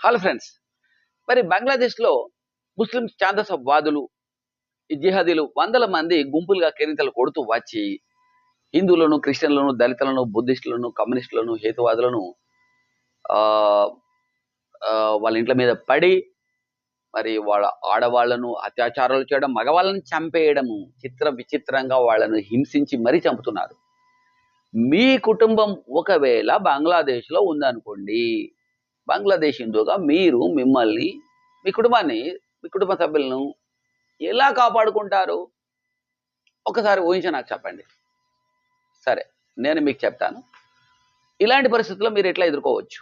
Hello friends. మరి బంగ్లాదేశ్లో ముస్లిం చాందసవాదులు జిహాదీలు వందల మంది గుంపులుగా కెరింతలు కొడుతూ వచ్చి హిందువులను క్రిస్టియన్లను దళితులను బుద్ధిస్టులను కమ్యూనిస్టులను హేతువాదులను వాళ్ళ ఇంట్ల మీద పడి మరి వాళ్ళ ఆడవాళ్ళను అత్యాచారాలు చేయడం మగవాళ్ళని చంపేయడము చిత్ర విచిత్రంగా వాళ్ళను హింసించి మరీ చంపుతున్నారు. మీ కుటుంబం ఒకవేళ బంగ్లాదేశ్లో ఉందనుకోండి బంగ్లాదేశ్ హిందూగా మీరు మిమ్మల్ని మీ కుటుంబాన్ని మీ కుటుంబ సభ్యులను ఎలా కాపాడుకుంటారు? ఒకసారి ఊహించి నాకు చెప్పండి. సరే నేను మీకు చెప్తాను. ఇలాంటి పరిస్థితుల్లో మీరు ఎట్లా ఎదుర్కోవచ్చు?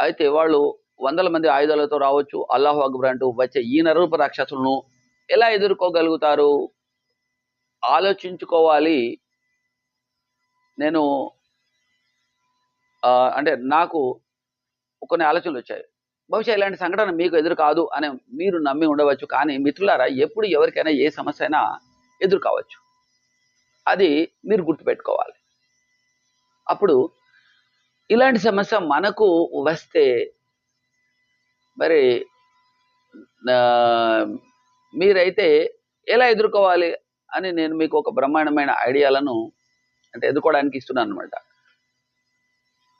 అయితే వాళ్ళు వందల మంది ఆయుధాలతో రావచ్చు అల్లాహు అక్బర్ అంటూ వచ్చే ఈ నరూప రాక్షసులను ఎలా ఎదుర్కోగలుగుతారు? ఆలోచించుకోవాలి. నేను అంటే నాకు కొన్ని ఆలోచనలు వచ్చాయి. బహుశా ఇలాంటి సంఘటన మీకు ఎదురు కాదు అని మీరు నమ్మి ఉండవచ్చు. కానీ మిత్రులారా ఎప్పుడు ఎవరికైనా ఏ సమస్య అయినా ఎదురు కావచ్చు. అది మీరు గుర్తుపెట్టుకోవాలి. అప్పుడు ఇలాంటి సమస్య మనకు వస్తే మరి మీరైతే ఎలా ఎదుర్కోవాలి అని నేను మీకు ఒక బ్రహ్మాండమైన ఐడియాలను అంటే ఎదుర్కోవడానికి ఇస్తున్నాను అనమాట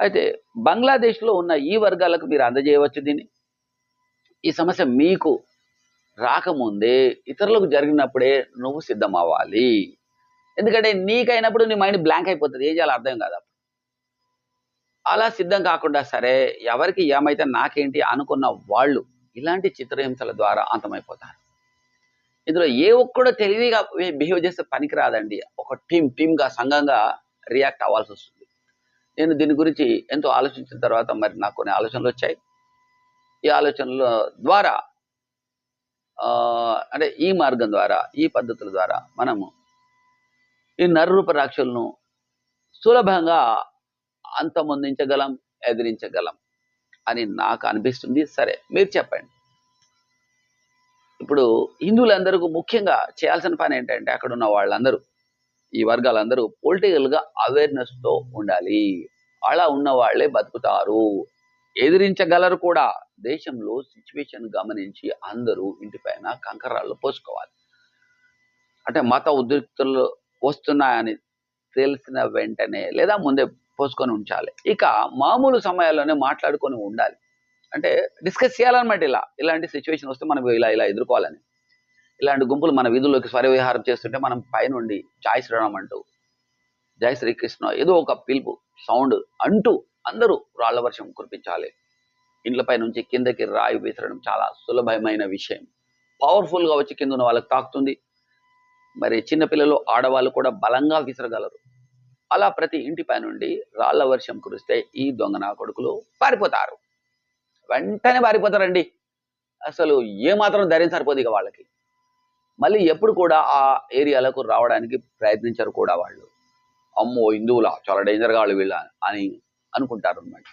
అయితే బంగ్లాదేశ్లో ఉన్న ఈ వర్గాలకు మీరు అందజేయవచ్చు దీన్ని? ఈ సమస్య మీకు రాకముందే ఇతరులకు జరిగినప్పుడే నువ్వు సిద్ధం అవ్వాలి ఎందుకంటే నీకైనప్పుడు నీ మైండ్ బ్లాంక్ అయిపోతుంది. ఏం చేయాలో అర్థం కాదు అలా సిద్ధం కాకుండా సరే ఎవరికి ఏమైతే నాకేంటి అనుకున్న వాళ్ళు ఇలాంటి చిత్రహింసల ద్వారా అంతమైపోతారు. ఇందులో ఏ ఒక్కడో తెలివిగా బిహేవ్ చేస్తే పనికి రాదండి ఒక టీం టీంగా సంఘంగా రియాక్ట్ అవ్వాల్సి వస్తుంది నేను దీని గురించి ఎంతో ఆలోచించిన తర్వాత మరి నాకు కొన్ని ఆలోచనలు వచ్చాయి. ఈ ఆలోచనల ద్వారా ఆ, అంటే ఈ మార్గం ద్వారా ఈ పద్ధతుల ద్వారా మనము ఈ నరరూప రాక్షసులను సులభంగా అంతమొందించగలం ఎదిరించగలం అని నాకు అనిపిస్తుంది. సరే మీరు చెప్పండి. ఇప్పుడు హిందువులందరికీ ముఖ్యంగా చేయాల్సిన పని ఏంటంటే అక్కడ ఉన్న వాళ్ళందరూ ఈ వర్గాలందరూ పొలిటికల్గా అవేర్నెస్తో ఉండాలి. అలా ఉన్న వాళ్ళే బతుకుతారు. ఎదిరించగలరు కూడా. దేశంలో సిచ్యువేషన్ గమనించి అందరూ ఇంటిపైన కంకరాలు పోసుకోవాలి. అంటే మత ఉద్రిక్తులు వస్తున్నాయని తెలిసిన వెంటనే లేదా ముందే పోసుకొని ఉంచాలి. ఇక మామూలు సమయాల్లోనే మాట్లాడుకొని ఉండాలి. అంటే డిస్కస్ చేయాలన్నమాట ఇలా. ఇలాంటి సిచ్యువేషన్ వస్తే మనం ఇలా ఇలా ఎదుర్కోవాలని. ఇలాంటి గుంపులు మన వీధుల్లోకి స్వరవిహారం చేస్తుంటే మనం పైనుండి జై శ్రీరామ్ అంటూ జై శ్రీకృష్ణ ఏదో ఒక పిలుపు సౌండ్ అంటూ అందరూ రాళ్ళ వర్షం కురిపించాలి. ఇండ్లపై నుంచి కిందకి రాయి విసరడం చాలా సులభమైన విషయం. పవర్ఫుల్గా వచ్చి కింద ఉన్న వాళ్ళకి తాకుతుంది. మరి చిన్నపిల్లలు ఆడవాళ్ళు కూడా బలంగా విసరగలరు. అలా ప్రతి ఇంటిపై నుండి రాళ్ళ వర్షం కురిస్తే ఈ దొంగ నా కొడుకులు పారిపోతారు. వెంటనే పారిపోతారండి. అసలు ఏ మాత్రం ధైర్యం సరిపోదు ఇక వాళ్ళకి. మళ్ళీ ఎప్పుడు కూడా ఆ ఏరియాలకు రావడానికి ప్రయత్నించరు కూడా వాళ్ళు. అమ్మో హిందువులా చాలా డేంజర్గా వాళ్ళు వీళ్ళ అని అనుకుంటారు అనమాట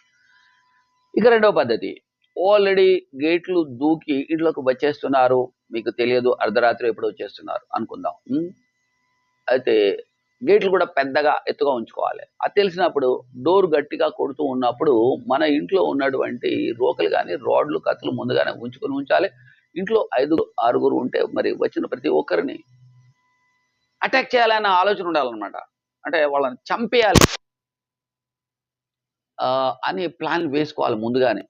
ఇక రెండవ పద్ధతి ఆల్రెడీ గేట్లు దూకి ఇంట్లోకి వచ్చేస్తున్నారు మీకు తెలియదు అర్ధరాత్రి ఎప్పుడు వచ్చేస్తున్నారు అనుకుందాం. అయితే గేట్లు కూడా పెద్దగా ఎత్తుగా ఉంచుకోవాలి. అది తెలిసినప్పుడు డోర్ గట్టిగా కొడుతూ ఉన్నప్పుడు మన ఇంట్లో ఉన్నటువంటి రోకలు కానీ రాడ్లు కత్తులు ముందుగానే ఉంచుకొని ఉంచాలి. ఇంట్లో ఐదు ఆరుగురు ఉంటే మరి వచ్చిన ప్రతి ఒక్కరిని అటాక్ చేయాలన్న ఆలోచన ఉండాలన్నమాట. అంటే వాళ్ళని చంపేయాలి. ఆ, అని ప్లాన్ వేసుకోవాలి ముందుగానే.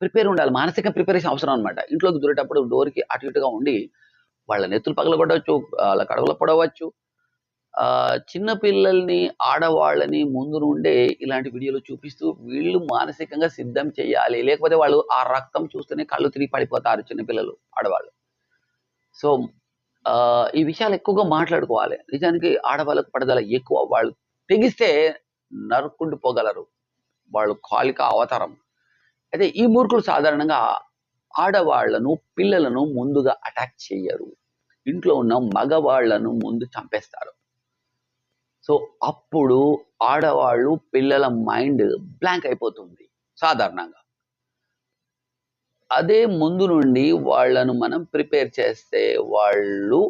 ప్రిపేర్ ఉండాలి. మానసిక ప్రిపరేషన్ అవసరం అనమాట ఇంట్లోకి దూరేటప్పుడు డోర్కి అటు ఇటుగా ఉండి వాళ్ళ నెత్తులు పగలగొట్టవచ్చు వాళ్ళ కడవలు పడవచ్చు చిన్నపిల్లల్ని ఆడవాళ్ళని ముందు నుండే ఇలాంటి వీడియోలు చూపిస్తూ వీళ్ళు మానసికంగా సిద్ధం చేయాలి. లేకపోతే వాళ్ళు ఆ రక్తం చూస్తేనే కళ్ళు తిరిగి పడిపోతారు చిన్నపిల్లలు ఆడవాళ్ళు. సో ఆ, ఈ విషయాలు ఎక్కువగా మాట్లాడుకోవాలి. నిజానికి ఆడవాళ్ళకు పడదల ఎక్కువ. వాళ్ళు తెగిస్తే నరుక్కుంటూ పోగలరు. వాళ్ళు కాలిక అవతారం. అయితే ఈ మూర్ఖులు సాధారణంగా ఆడవాళ్ళను పిల్లలను ముందుగా అటాక్ చేయరు. ఇంట్లో ఉన్న మగవాళ్ళను ముందు చంపేస్తారు. సో అప్పుడు ఆడవాళ్ళు పిల్లల మైండ్ బ్లాంక్ అయిపోతుంది సాధారణంగా. అదే ముందు నుండి వాళ్ళను మనం ప్రిపేర్ చేస్తే వాళ్ళు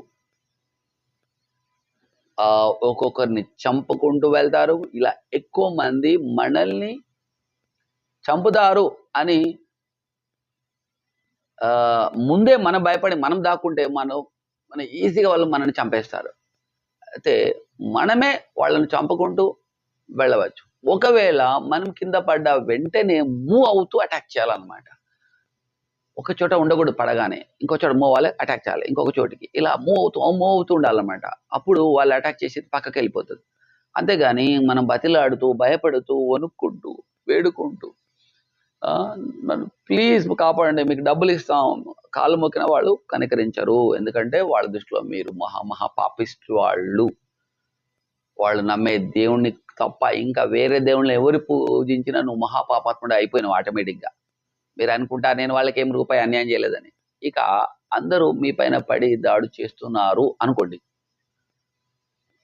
ఒక్కొక్కరిని చంపుకుంటూ వెళ్తారు. ఇలా ఎక్కువ మంది మనల్ని చంపుతారు అని ముందే మనం భయపడి మనం దాక్కుంటే మనం మన ఈజీగా వాళ్ళు మనల్ని చంపేస్తారు. అయితే మనమే వాళ్ళని చంపుకుంటూ వెళ్ళవచ్చు. ఒకవేళ మనం కింద పడ్డ వెంటనే మూవ్ అవుతూ అటాక్ చేయాలన్నమాట. ఒక చోట ఉండకూడదు పడగానే ఇంకో చోట మూవ్ అవ్వాలి అటాక్ చేయాలి ఇంకొక చోటికి. ఇలా మూవ్ అవుతూ మూవ్ అవుతూ ఉండాలన్నమాట. అప్పుడు వాళ్ళు అటాక్ చేసి పక్కకి వెళ్ళిపోతుంది. అంతేగాని మనం బతిలాడుతూ భయపడుతూ వణుక్కుంటూ వేడుకుంటూ నన్ను ప్లీజ్ కాపాడండి మీకు డబ్బులు ఇస్తాం కాలు మొక్కిన వాళ్ళు కనికరించరు. ఎందుకంటే వాళ్ళ దృష్టిలో మీరు మహా మహా పాపిస్ట్ వాళ్ళు. వాళ్ళు నమ్మే దేవుణ్ణి తప్ప ఇంకా వేరే దేవుళ్ళని ఎవరు పూజించినా నువ్వు మహాపాపాత్ముడు అయిపోయినావు ఆటోమేటిక్గా. మీరు అనుకుంటా నేను వాళ్ళకి ఏం రూపాయి అన్యాయం చేయలేదని. ఇక అందరూ మీ పైన పడి దాడు చేస్తున్నారు అనుకోండి.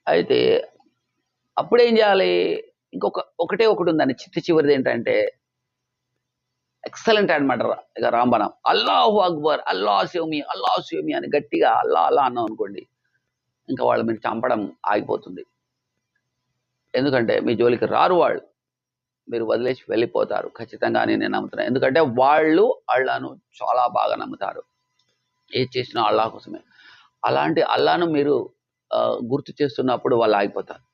అయితే అప్పుడేం చేయాలి? ఇంకొక ఒకటే ఒకటి ఉందని చిట్ట చివరిది ఏంటంటే ఎక్సలెంట్ అనమాట ఇక రాంబణం అల్లాహు అక్బర్ అల్లా శివమి అల్లా శివమి అని గట్టిగా అల్లా అల్లా అన్నాం అనుకోండి. ఇంకా వాళ్ళు మీరు చంపడం ఆగిపోతుంది. ఎందుకంటే మీ జోలికి రారు వాళ్ళు. మీరు వదిలేసి వెళ్ళిపోతారు. ఖచ్చితంగా నేను నమ్ముతున్నాను ఎందుకంటే వాళ్ళు అల్లాను చాలా బాగా నమ్ముతారు. ఏది చేసినా అల్లా కోసమే. అలాంటి అల్లాను మీరు గుర్తు చేస్తున్నప్పుడు వాళ్ళు ఆగిపోతారు.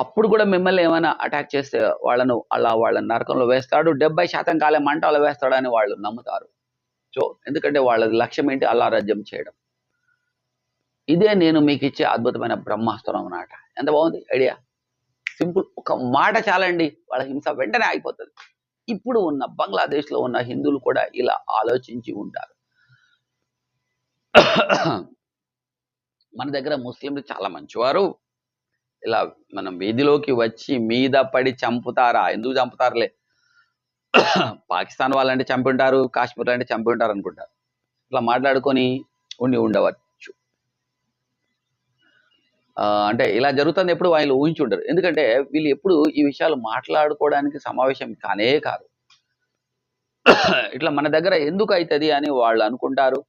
అప్పుడు కూడా మిమ్మల్ని ఏమైనా అటాక్ చేస్తే వాళ్ళను అలా వాళ్ళ నరకంలో వేస్తాడు. డెబ్బై శాతం కాలే మంటలో వేస్తాడని వాళ్ళు నమ్ముతారు. సో ఎందుకంటే వాళ్ళ లక్ష్యం ఏంటి? అల్లా రాజ్యం చేయడం. ఇదే నేను మీకు ఇచ్చే అద్భుతమైన బ్రహ్మాస్త్రం అన్నమాట. ఎంత బాగుంది? ఐడియా? సింపుల్. ఒక మాట చాలండి. వాళ్ళ హింస వెంటనే అయిపోతుంది ఇప్పుడు ఉన్న బంగ్లాదేశ్లో ఉన్న హిందువులు కూడా ఇలా ఆలోచించి ఉంటారు. మన దగ్గర ముస్లింలు చాలా మంచివారు. ఇలా మనం వీధిలోకి వచ్చి మీద పడి చంపుతారా? ఎందుకు చంపుతారులే? పాకిస్తాన్ వాళ్ళంటే చంపి ఉంటారు కాశ్మీర్ అంటే చంపి ఉంటారు అనుకుంటారు. ఇట్లా మాట్లాడుకొని ఉండి ఉండవచ్చు. అంటే ఇలా జరుగుతుంది ఎప్పుడు వాళ్ళు ఊహించి ఉంటారు ఎందుకంటే వీళ్ళు ఎప్పుడు ఈ విషయాలు మాట్లాడుకోవడానికి సమావేశం కానే కాదు. ఇట్లా మన దగ్గర ఎందుకు అవుతుంది అని వాళ్ళు అనుకుంటారు.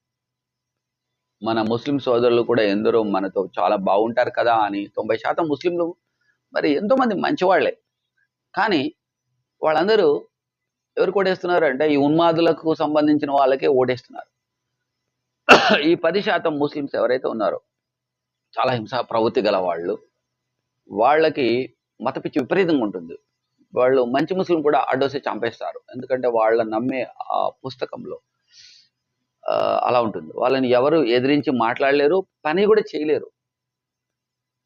మన ముస్లిం సోదరులు కూడా ఎందరో మనతో చాలా బాగుంటారు కదా అని తొంభై శాతం ముస్లింలు మరి ఎంతో మంది మంచివాళ్ళే. కానీ వాళ్ళందరూ ఎవరు ఓటేస్తున్నారు అంటే ఈ ఉన్మాదులకు సంబంధించిన వాళ్ళకే ఓటేస్తున్నారు. ఈ పది శాతం ముస్లిమ్స్ ఎవరైతే ఉన్నారో చాలా హింసా ప్రవృత్తి గల వాళ్ళు. వాళ్ళకి మత పిచ్చి విపరీతంగా ఉంటుంది. వాళ్ళు మంచి ముస్లిం కూడా అడ్డోసి చంపేస్తారు. ఎందుకంటే వాళ్ళ నమ్మే ఆ పుస్తకంలో అలా ఉంటుంది. వాళ్ళని ఎవరు ఎదిరించి మాట్లాడలేరు పని కూడా చేయలేరు.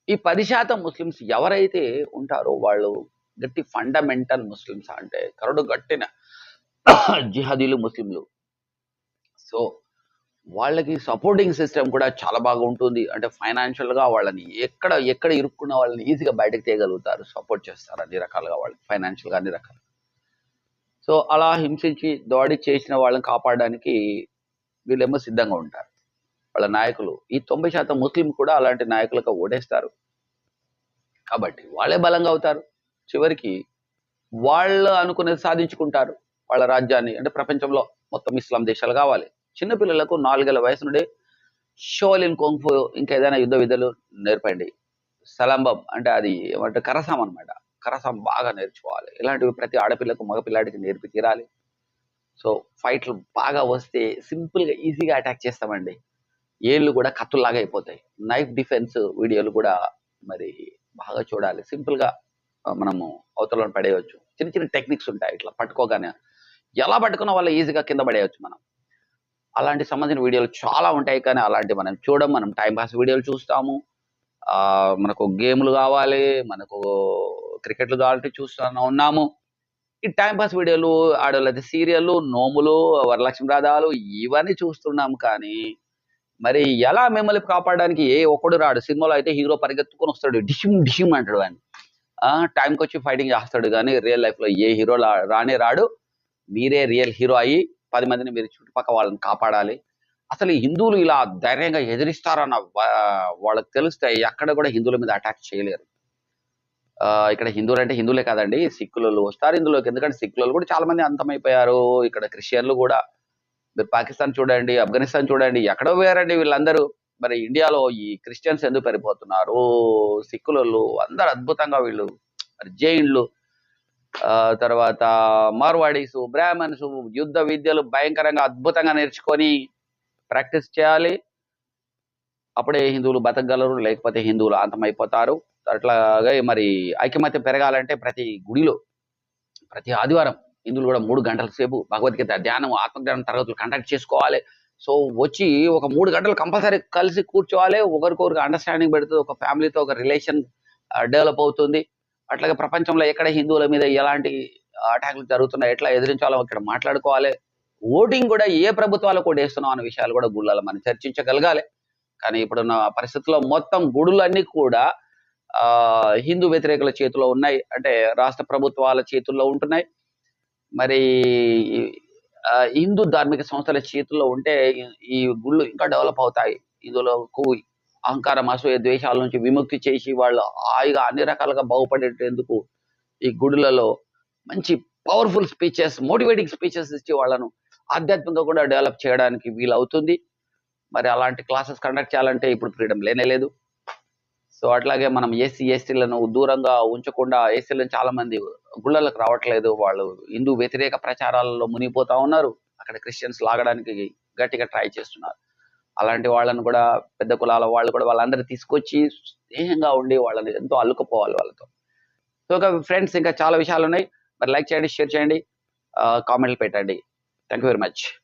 ఈ పది శాతం ముస్లిమ్స్ ఎవరైతే ఉంటారో వాళ్ళు గట్టి ఫండమెంటల్ ముస్లిమ్స్ అంటే కరడు గట్టిన జిహాదీలు ముస్లింలు. సో వాళ్ళకి సపోర్టింగ్ సిస్టమ్ కూడా చాలా బాగా ఉంటుంది. అంటే ఫైనాన్షియల్గా వాళ్ళని ఎక్కడ ఎక్కడ ఇరుక్కున్న వాళ్ళని ఈజీగా బయటకు తీయగలుగుతారు. సపోర్ట్ చేస్తారు అన్ని రకాలుగా వాళ్ళు ఫైనాన్షియల్గా అన్ని రకాలు సో అలా హింసించి దాడి చేసిన వాళ్ళని కాపాడడానికి వీళ్ళేమో సిద్ధంగా ఉంటారు. వాళ్ళ నాయకులు. ఈ తొంభై శాతం ముస్లిం కూడా అలాంటి నాయకులకు ఓడేస్తారు కాబట్టి వాళ్ళే బలంగా అవుతారు. చివరికి వాళ్ళు అనుకునేది సాధించుకుంటారు. వాళ్ళ రాజ్యాన్ని అంటే ప్రపంచంలో మొత్తం ఇస్లాం దేశాలు కావాలి. చిన్నపిల్లలకు నాలుగేళ్ళ వయసు నుండి షోలిన్ కొంఫు ఇంకా ఏదైనా యుద్ధ విధులు నేర్పండి. సలంబం అంటే అది ఏమంటే కరసాం అన్నమాట. కరసాం బాగా నేర్చుకోవాలి. ఇలాంటివి ప్రతి ఆడపిల్లకు మగపిల్లాడికి నేర్పి తీరాలి. సో ఫైట్లు బాగా వస్తే సింపుల్గా ఈజీగా అటాక్ చేస్తామండి. ఏళ్ళు కూడా కత్తుల్లాగా అయిపోతాయి. నైఫ్ డిఫెన్స్ వీడియోలు కూడా మరి బాగా చూడాలి. సింపుల్గా మనము అవతలను పడేయవచ్చు చిన్న చిన్న టెక్నిక్స్ ఉంటాయి. ఇట్లా పట్టుకోగానే ఎలా పట్టుకున్న వాళ్ళు ఈజీగా కింద పడేయచ్చు మనం. అలాంటి సంబంధించిన వీడియోలు చాలా ఉంటాయి కానీ అలాంటి మనం చూడడం మనం టైం పాస్ వీడియోలు చూస్తాము. ఆ మనకు గేమ్లు కావాలి మనకు క్రికెట్లు కావాలంటే చూస్తూ ఉన్నాము. ఈ టైం పాస్ వీడియోలు ఆడవాళ్ళైతే సీరియళ్ళు నోములు వరలక్ష్మి రాధాలు ఇవన్నీ చూస్తున్నాం కానీ మరి ఎలా మిమ్మల్ని కాపాడడానికి ఏ ఒక్కడు రాడు? సినిమాలో అయితే హీరో పరిగెత్తుకొని వస్తాడు డిషిమ్ డిషిమ్ అంటాడు అని ఆ టైంకి వచ్చి ఫైటింగ్ చేస్తాడు కానీ రియల్ లైఫ్లో ఏ హీరో రానే రాడు. మీరే రియల్ హీరో అయ్యి పది మందిని మీరు చుట్టుపక్కల వాళ్ళని కాపాడాలి. అసలు హిందువులు ఇలా ధైర్యంగా ఎదిరిస్తారన్న వా- వాళ్ళకి తెలిస్తే ఎక్కడ కూడా హిందువుల మీద అటాక్ చేయలేరు. ఆ, ఇక్కడ హిందువులు అంటే హిందువులే కాదండి సిక్కులు వస్తారు ఇందులోకి. ఎందుకంటే సిక్కులు కూడా చాలా మంది అంతమైపోయారు. ఇక్కడ క్రిస్టియన్లు కూడా. మీరు పాకిస్తాన్ చూడండి ఆఫ్ఘనిస్తాన్ చూడండి ఎక్కడో వేరండి వీళ్ళందరూ. మరి ఇండియాలో ఈ క్రిస్టియన్స్ ఎందుకు పెరిగిపోతున్నారు సిక్కులు అందరు అద్భుతంగా వీళ్ళు మరి జైన్లు తర్వాత మార్వాడీస్ బ్రాహ్మణ్స్ యుద్ధ విద్యలు భయంకరంగా అద్భుతంగా నేర్చుకొని ప్రాక్టీస్ చేయాలి. అప్పుడే హిందువులు బతకగలరు లేకపోతే హిందువులు అంతమైపోతారు. అట్లాగే మరి ఐకమత్య పెరగాలంటే ప్రతి గుడిలో ప్రతి ఆదివారం హిందువులు కూడా మూడు గంటల సేపు భగవద్గీత ధ్యానం ఆత్మజ్ఞానం తరగతులు కండక్ట్ చేసుకోవాలి. సో వచ్చి ఒక మూడు గంటలు కంపల్సరీ కలిసి కూర్చోవాలి. ఒకరికొకరికి అండర్స్టాండింగ్ పెడుతుంది. ఒక ఫ్యామిలీతో ఒక రిలేషన్ డెవలప్ అవుతుంది. అట్లాగే ప్రపంచంలో ఎక్కడ హిందువుల మీద ఎలాంటి అటాక్లు జరుగుతున్నాయి ఎట్లా ఎదిరించాలో ఇక్కడ మాట్లాడుకోవాలి. ఓటింగ్ కూడా ఏ ప్రభుత్వాలకు కూడా వేస్తున్నాం అనే విషయాలు కూడా గుళ్ళలో మనం చర్చించగలగాలి. కానీ ఇప్పుడున్న పరిస్థితుల్లో మొత్తం గుడులన్నీ కూడా ఆ హిందూ వ్యతిరేకుల చేతిలో ఉన్నాయి. అంటే రాష్ట్ర ప్రభుత్వాల చేతుల్లో ఉంటున్నాయి. మరి హిందూ ధార్మిక సంస్థల చేతుల్లో ఉంటే ఈ- ఈ గుళ్ళు ఇంకా డెవలప్ అవుతాయి. ఇందులోకు అహంకారం అసూయ ద్వేషాల నుంచి విముక్తి చేసి వాళ్ళు హాయిగా అన్ని రకాలుగా బాగుపడేటందుకు ఈ గుడులలో మంచి పవర్ఫుల్ స్పీచెస్ మోటివేటింగ్ స్పీచెస్ ఇచ్చి వాళ్ళను ఆధ్యాత్మికంగా కూడా డెవలప్ చేయడానికి వీలవుతుంది. మరి అలాంటి క్లాసెస్ కండక్ట్ చేయాలంటే ఇప్పుడు ఫ్రీడమ్ లేనే లేదు. సో అట్లాగే మనం ఏసీ ఎస్టీలను దూరంగా ఉంచకుండా ఎస్సీలను చాలా మంది గుళ్ళలకు రావట్లేదు. వాళ్ళు హిందూ వ్యతిరేక ప్రచారాలలో మునిగిపోతా ఉన్నారు. అక్కడ క్రిస్టియన్స్ లాగడానికి గట్టిగా ట్రై చేస్తున్నారు. అలాంటి వాళ్ళని కూడా పెద్ద కులాల వాళ్ళు కూడా వాళ్ళందరూ తీసుకొచ్చి స్నేహంగా ఉండి వాళ్ళని ఎంతో అల్లుకుపోవాలి వాళ్ళతో. సో ఒక ఫ్రెండ్స్ ఇంకా చాలా విషయాలు ఉన్నాయి మరి లైక్ చేయండి షేర్ చేయండి. కామెంట్లు పెట్టండి. Thank you very much